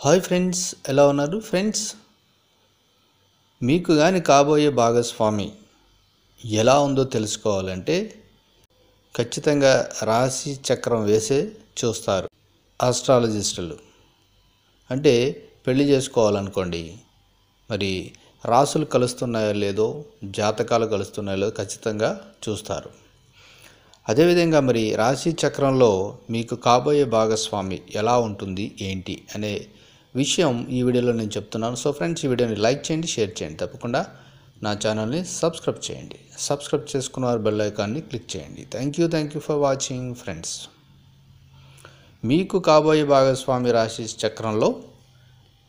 Hi friends ఎలా ఉన్నారు? Friends మీకు కానీ కాబోయే భాగస్వామి ఎలా ఉందో తెలుసుకోవాలంటే ఖచ్చితంగా రాశి చక్రం వేసే చూస్తారు ఆస్ట్రాలజిస్టులు అంటే పెళ్ళి చేసుకోవాలనుకోండి మరి రాసులు కలుస్తున్నాయో లేదో జాతకాలు కలుస్తున్నాయో లేదో ఖచ్చితంగా చూస్తారు. అదేవిధంగా మరి రాశి చక్రంలో మీకు కాబోయే భాగస్వామి ఎలా ఉంటుంది ఏంటి అనే విషయం ఈ వీడియోలో నేను చెప్తున్నాను. సో ఫ్రెండ్స్ ఈ వీడియోని లైక్ చేయండి షేర్ చేయండి. తప్పకుండా నా ఛానల్ని సబ్స్క్రైబ్ చేయండి. సబ్స్క్రైబ్ చేసుకున్న వారు బెల్ ఐకాన్ని క్లిక్ చేయండి. Thank you thank you for watching friends. మీకు కాబోయే భాగస్వామి రాశి చక్రంలో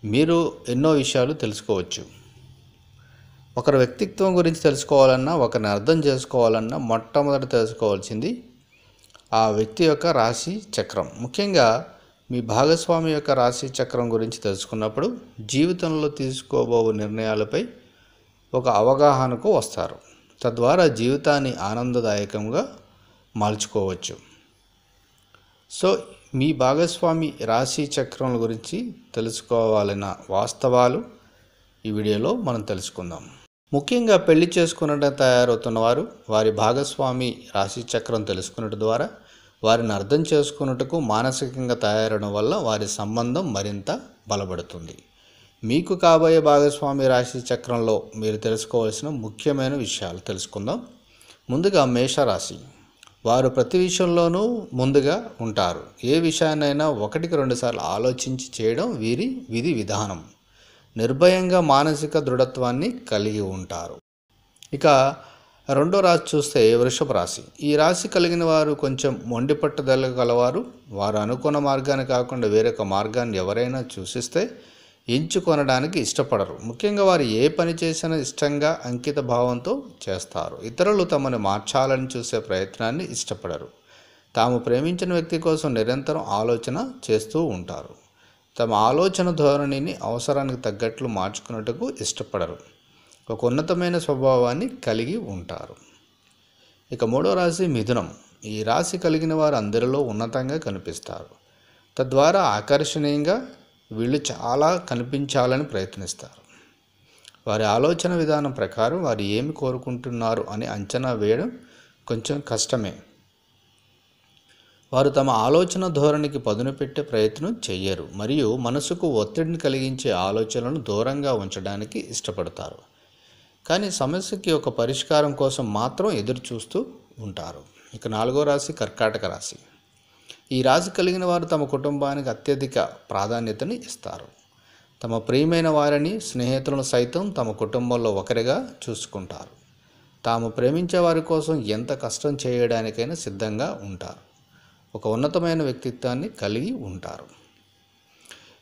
మీరు ఎన్నో విషయాలు తెలుసుకోవచ్చు. ఒకరి వ్యక్తిత్వం గురించి తెలుసుకోవాలన్నా ఒకరిని అర్థం చేసుకోవాలన్నా మొట్టమొదట తెలుసుకోవాల్సింది ఆ వ్యక్తి యొక్క రాశి చక్రం. ముఖ్యంగా మీ భాగస్వామి యొక్క రాశి చక్రం గురించి తెలుసుకున్నప్పుడు జీవితంలో తీసుకోబో నిర్ణయాలపై ఒక అవగాహనకు వస్తారు. తద్వారా జీవితాన్ని ఆనందదాయకంగా మలుచుకోవచ్చు. సో మీ భాగస్వామి రాశి చక్రం గురించి తెలుసుకోవాలన్న వాస్తవాలు ఈ వీడియోలో మనం తెలుసుకుందాం. ముఖ్యంగా పెళ్ళి చేసుకున్నట్టు తయారవుతున్న వారు వారి భాగస్వామి రాశి చక్రం తెలుసుకున్నట్టు ద్వారా వారిని అర్థం చేసుకున్నట్టుకు మానసికంగా తయారవడం వల్ల వారి సంబంధం మరింత బలపడుతుంది. మీకు కాబోయే భాగస్వామి రాశి చక్రంలో మీరు తెలుసుకోవాల్సిన ముఖ్యమైన విషయాలు తెలుసుకుందాం. ముందుగా మేషరాశి. వారు ప్రతి విషయంలోనూ ముందుగా ఉంటారు. ఏ విషయాన్నైనా ఒకటికి రెండుసార్లు ఆలోచించి చేయడం వీరి విధి విధానం. నిర్భయంగా మానసిక దృఢత్వాన్ని కలిగి ఉంటారు. ఇక రెండో రాశి చూస్తే వృషభ రాశి. ఈ రాశి కలిగిన వారు కొంచెం మొండి పట్టుదల గలవారు. వారు అనుకున్న మార్గాన్ని కాకుండా వేరొక మార్గాన్ని ఎవరైనా సూచిస్తే ఎంచుకొనడానికి ఇష్టపడరు. ముఖ్యంగా వారు ఏ పని చేసినా ఇష్టంగా అంకిత భావంతో చేస్తారు. ఇతరులు తమను మార్చాలని చూసే ప్రయత్నాన్ని ఇష్టపడరు. తాము ప్రేమించిన వ్యక్తి కోసం నిరంతరం ఆలోచన చేస్తూ ఉంటారు. తమ ఆలోచన ధోరణిని అవసరానికి తగ్గట్లు మార్చుకున్నట్టుకు ఇష్టపడరు. ఒక ఉన్నతమైన స్వభావాన్ని కలిగి ఉంటారు. ఇక మూడో రాశి మిథునం. ఈ రాశి కలిగిన వారు అందరిలో ఉన్నతంగా కనిపిస్తారు. తద్వారా ఆకర్షణీయంగా వీళ్ళు చాలా కనిపించాలని ప్రయత్నిస్తారు. వారి ఆలోచన విధానం ప్రకారం వారు ఏమి కోరుకుంటున్నారు అని అంచనా వేయడం కొంచెం కష్టమే. వారు తమ ఆలోచన ధోరణికి పదును పెట్టే ప్రయత్నం చెయ్యరు మరియు మనసుకు ఒత్తిడిని కలిగించే ఆలోచనలను దూరంగా ఉంచడానికి ఇష్టపడతారు. కానీ సమస్యకి ఒక పరిష్కారం కోసం మాత్రం ఎదురు చూస్తూ ఉంటారు. ఇక నాలుగో రాశి కర్కాటక రాశి. ఈ రాశి కలిగిన వారు తమ కుటుంబానికి అత్యధిక ప్రాధాన్యతని ఇస్తారు. తమ ప్రియమైన వారిని స్నేహితులను సైతం తమ కుటుంబంలో ఒకరిగా చూసుకుంటారు. తాము ప్రేమించే వారి కోసం ఎంత కష్టం చేయడానికైనా సిద్ధంగా ఉంటారు. ఒక ఉన్నతమైన వ్యక్తిత్వాన్ని కలిగి ఉంటారు.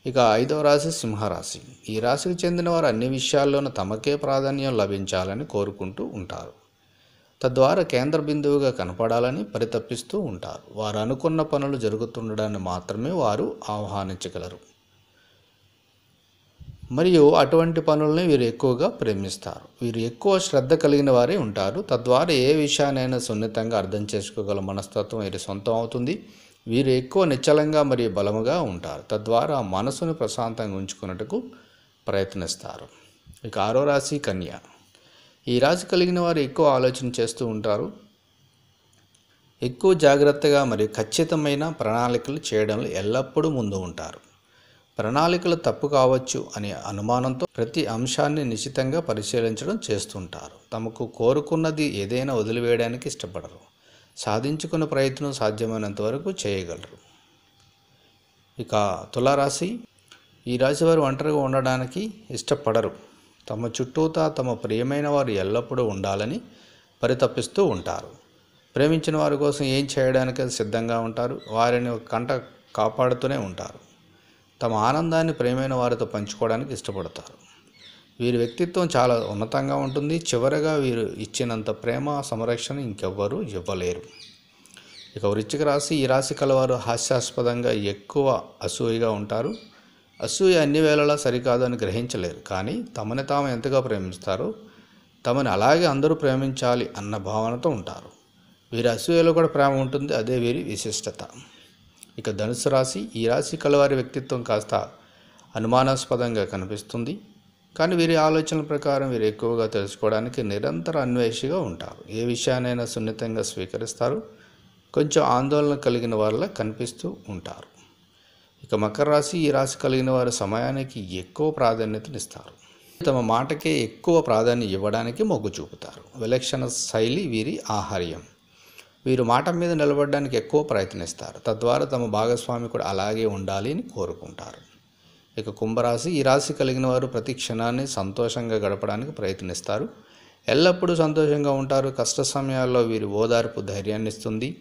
ఇక ఐదవ రాశి సింహరాశి. ఈ రాశికి చెందిన వారు అన్ని విషయాల్లోనూ తమకే ప్రాధాన్యం లభించాలని కోరుకుంటూ ఉంటారు. తద్వారా కేంద్ర బిందువుగా కనపడాలని పరితపిస్తూ ఉంటారు. వారు అనుకున్న పనులు జరుగుతుండడాన్ని మాత్రమే వారు ఆహ్వానించగలరు. మరియు అటువంటి పనులని వీరు ఎక్కువగా ప్రేమిస్తారు. వీరు ఎక్కువ శ్రద్ధ కలిగిన వారే ఉంటారు. తద్వారా ఏ విషయానైనా సున్నితంగా అర్థం చేసుకోగల మనస్తత్వం వీరి సొంతం అవుతుంది. వీరు ఎక్కువ నిశ్చలంగా మరియు బలముగా ఉంటారు. తద్వారా మనసును ప్రశాంతంగా ఉంచుకున్నట్టుకు ప్రయత్నిస్తారు. ఇక ఆరో రాశి కన్య. ఈ రాశి కలిగిన వారు ఎక్కువ ఆలోచన చేస్తూ ఉంటారు. ఎక్కువ జాగ్రత్తగా మరియు ఖచ్చితమైన ప్రణాళికలు చేయడంలో ఎల్లప్పుడూ ముందు ఉంటారు. ప్రణాళికలు తప్పు కావచ్చు అనే అనుమానంతో ప్రతి అంశాన్ని నిశ్చితంగా పరిశీలించడం చేస్తుంటారు. తమకు కోరుకున్నది ఏదైనా వదిలివేయడానికి ఇష్టపడరు. సాధించుకున్న ప్రయత్నం సాధ్యమైనంత వరకు చేయగలరు. ఇక తులారాశి ఈ రాశి వారు ఒంటరిగా ఉండడానికి ఇష్టపడరు. తమ చుట్టూతా తమ ప్రియమైన వారు ఎల్లప్పుడూ ఉండాలని పరితపిస్తూ ఉంటారు. ప్రేమించిన వారి కోసం ఏం చేయడానికి సిద్ధంగా ఉంటారు? వారిని కంట కాపాడుతూనే ఉంటారు. తమ ఆనందాన్ని ప్రేమైన వారితో పంచుకోవడానికి ఇష్టపడతారు. వీరి వ్యక్తిత్వం చాలా ఉన్నతంగా ఉంటుంది. చివరగా వీరు ఇచ్చినంత ప్రేమ సంరక్షణ ఇంకెవ్వరూ ఇవ్వలేరు. ఇక వృశ్చిక రాశి ఈ రాశి కలవారు హాస్యాస్పదంగా ఎక్కువ అసూయగా ఉంటారు. అసూయ అన్ని వేళలా సరికాదు అని గ్రహించలేరు. కానీ తమని తాము ఎంతగా ప్రేమిస్తారో తమని అలాగే అందరూ ప్రేమించాలి అన్న భావనతో ఉంటారు. వీరి అసూయలో కూడా ప్రేమ ఉంటుంది. అదే వీరి విశిష్టత. ఇక ధనుసు రాశి ఈ రాశి కలవారి వ్యక్తిత్వం కాస్త అనుమానాస్పదంగా కనిపిస్తుంది. కానీ వీరి ఆలోచనల ప్రకారం వీరు ఎక్కువగా తెలుసుకోవడానికి నిరంతర అన్వేషిగా ఉంటారు. ఏ విషయానైనా సున్నితంగా స్వీకరిస్తారు. కొంచెం ఆందోళన కలిగిన వారిలా కనిపిస్తూ ఉంటారు. ఇక మకర రాశి ఈ రాశి కలిగిన వారు సమయానికి ఎక్కువ ప్రాధాన్యతనిస్తారు. తమ మాటకే ఎక్కువ ప్రాధాన్యం ఇవ్వడానికి మొగ్గు చూపుతారు. విలక్షణ శైలి వీరి ఆహార్యం. వీరు మాట మీద నిలబడడానికి ఎక్కువ ప్రయత్నిస్తారు. తద్వారా తమ భాగస్వామి కూడా అలాగే ఉండాలి అని కోరుకుంటారు. ఇక కుంభరాశి ఈ రాశి కలిగిన వారు ప్రతి క్షణాన్ని సంతోషంగా గడపడానికి ప్రయత్నిస్తారు. ఎల్లప్పుడూ సంతోషంగా ఉంటారు. కష్ట సమయాల్లో వీరి ఓదార్పు ధైర్యాన్ని ఇస్తుంది.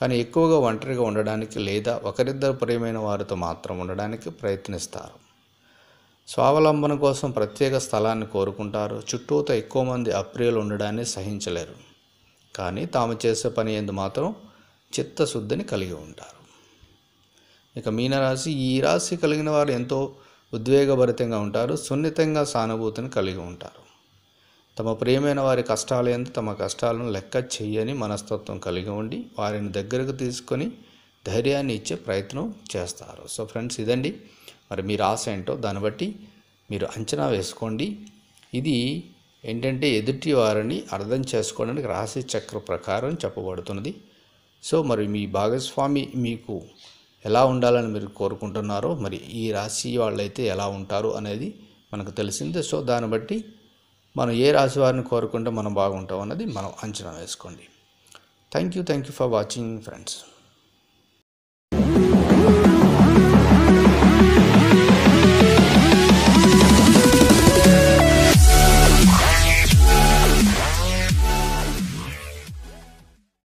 కానీ ఎక్కువగా ఒంటరిగా ఉండడానికి లేదా ఒకరిద్దరు ప్రియమైన వారితో మాత్రం ఉండడానికి ప్రయత్నిస్తారు. స్వావలంబన కోసం ప్రత్యేక స్థలాన్ని కోరుకుంటారు. చుట్టూతో ఎక్కువ మంది అప్రియులు ఉండడాన్ని సహించలేరు. కానీ తాము చేసే పని ఎందు మాత్రం చిత్తశుద్ధిని కలిగి ఉంటారు. ఇక మీనరాశి ఈ రాశి కలిగిన వారు ఎంతో ఉద్వేగభరితంగా ఉంటారు సున్నితంగా సానుభూతిని కలిగి ఉంటారు. తమ ప్రియమైన వారి కష్టాలు ఎంత తమ కష్టాలను లెక్క చెయ్యని మనస్తత్వం కలిగి ఉండి వారిని దగ్గరకు తీసుకొని ధైర్యాన్ని ఇచ్చే ప్రయత్నం చేస్తారు. సో ఫ్రెండ్స్ ఇదండి. మరి మీ రాశ ఏంటో దాన్ని బట్టి మీరు అంచనా వేసుకోండి. ఇది ఏంటంటే ఎదుటి వారిని అర్థం చేసుకోవడానికి రాశి చక్ర ప్రకారం చెప్పబడుతున్నది. సో మరి మీ భాగస్వామి మీకు ఎలా ఉండాలని మీరు కోరుకుంటున్నారో మరి ఈ రాశి వాళ్ళైతే ఎలా ఉంటారు అనేది మనకు తెలిసిందే. సో దాన్ని బట్టి మనం ఏ రాశి వారిని కోరుకుంటే మనం బాగుంటాం అన్నది మనం అంచనా వేసుకోండి. Thank you thank you for watching friends.